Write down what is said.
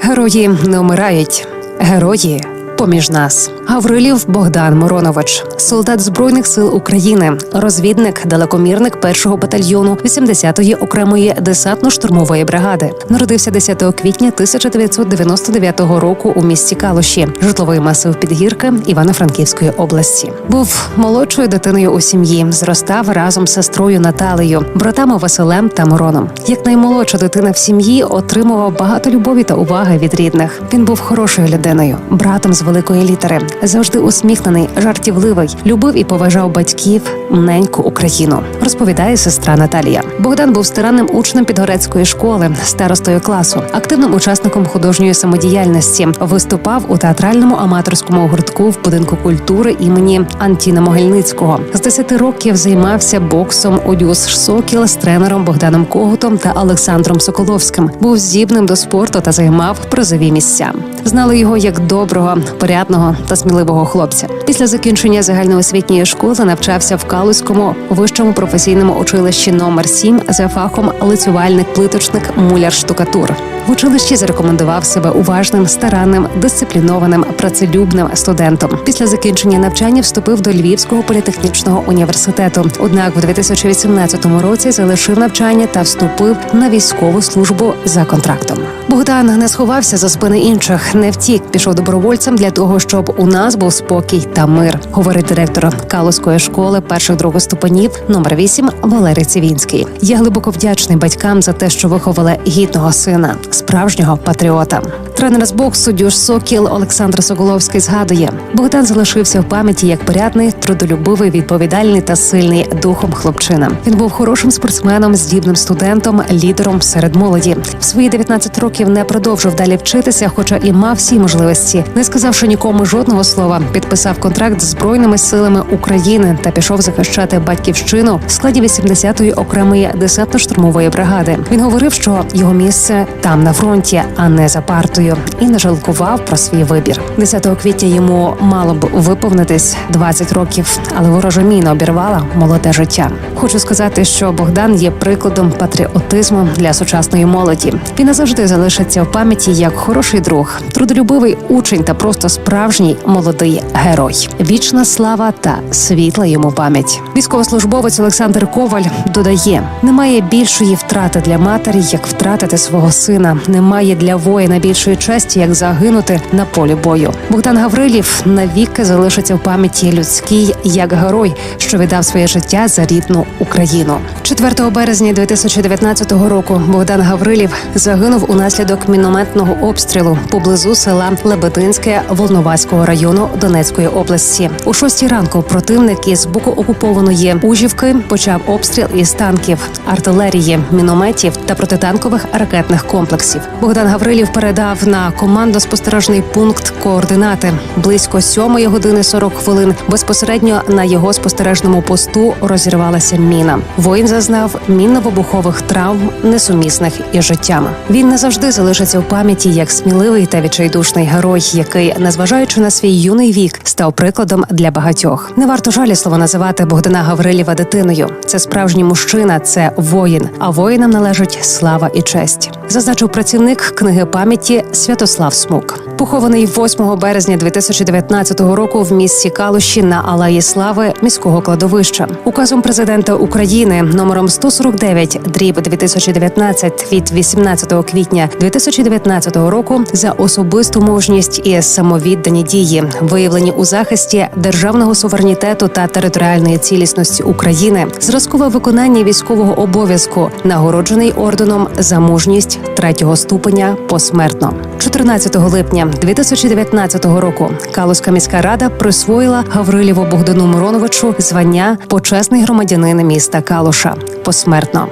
Герої не умирають, герої. Поміж нас Гаврилів Богдан Моронович, солдат збройних сил України, розвідник, далекомірник першого батальйону 80-ї окремої десантно-штурмової бригади. Народився 10 квітня 1999 року у місті Калуші, житловий масив Підгірки Івано-Франківської області. Був молодшою дитиною у сім'ї. Зростав разом з сестрою Наталею, братами Василем та Мироном. Як наймолодша дитина в сім'ї отримував багато любові та уваги від рідних. Він був хорошою людиною, братом з великої літери, завжди усміхнений, жартівливий, любив і поважав батьків, неньку Україну. Розповідає сестра Наталія. Богдан був старанним учнем Підгорецької школи, старостою класу, активним учасником художньої самодіяльності. Виступав у театральному аматорському гуртку в будинку культури імені Антіна Могильницького. З 10 років займався боксом у Сокіл з тренером Богданом Когутом та Олександром Соколовським. Був здібним до спорту та займав призові місця. Знали його як доброго, порядного та сміливого хлопця. Після закінчення загальноосвітньої школи навчався в Калузькому вищому професійному училищі номер 7 за фахом лицювальник, плиточник, муляр штукатур. В училищі зарекомендував себе уважним, старанним, дисциплінованим, працелюбним студентом. Після закінчення навчання вступив до Львівського політехнічного університету. Однак, у 2018 році залишив навчання та вступив на військову службу за контрактом. Богдан не сховався за спини інших, не втік, пішов добровольцем для того, щоб у нас був спокій та мир, говорить директор Калузької школи перших других ступенів номер 8 Валерій Цивінський. Я глибоко вдячний батькам за те, що виховали гідного сина, справжнього патріота. Тренер з боксу Дюш Сокіл Олександр Соколовський згадує: Богдан залишився в пам'яті як порядний, трудолюбивий, відповідальний та сильний духом хлопчина. Він був хорошим спортсменом, здібним студентом, лідером серед молоді. В свої 19 років не продовжив далі вчитися, хоча і мав всі можливості. Не сказавши нікому жодного слова, підписав контракт з збройними силами України та пішов захищати батьківщину в складі 80-ї окремої десантно-штурмової бригади. Він говорив, що його місце там на фронті, а не за партою, і не жалкував про свій вибір. 10 квітня йому мало б виповнитись 20 років, але ворожа міна обірвала молоде життя. Хочу сказати, що Богдан є прикладом патріотизму для сучасної молоді. Він назавжди залишиться в пам'яті як хороший друг, трудолюбивий учень та просто справжній молодий герой. Вічна слава та світла йому пам'ять. Військовослужбовець Олександр Коваль додає: немає більшої втрати для матері, як втратити свого сина. Немає для воїна більшої честі, як загинути на полі бою. Богдан Гаврилів навіки залишиться в пам'яті людській як герой, що віддав своє життя за рідну Україну. 4 березня 2019 року Богдан Гаврилів загинув унаслідок мінометного обстрілу поблизу села Лебединське Волноваського району Донецької області. У шостій ранку противник із боку окупованої Ужівки почав обстріл із танків, артилерії, мінометів та протитанкових ракетних комплексів. Богдан Гаврилів передав на командно-спостережний пункт координати близько сьомої години 40 хвилин. Безпосередньо на його спостережному посту розірвалася міна. Воїн зазнав мінно-вибухових травм, несумісних із життям. Він не завжди залишиться в пам'яті як сміливий та відчайдушний герой, який, незважаючи на свій юний вік, став прикладом для багатьох. Не варто жалісливо називати Богдана Гаврилєва дитиною. Це справжній мужчина, це воїн. А воїнам належить слава і честь. Зазначив працівник книги пам'яті Святослав Смук. Похований 8 березня 2019 року в місті Калуші на Алеї Слави міського кладовища. Указом президента України номером 149 дріб 2019 від 18 квітня 2019 року за особисту мужність і самовіддані дії, виявлені у захисті державного суверенітету та територіальної цілісності України, зразкове виконання військового обов'язку, нагороджений орденом за мужність третього ступеня посмертно. 14 липня 2019 року Калуська міська рада присвоїла Гаврилєву Богдану Мироновичу звання почесний громадянин міста Калуша посмертно.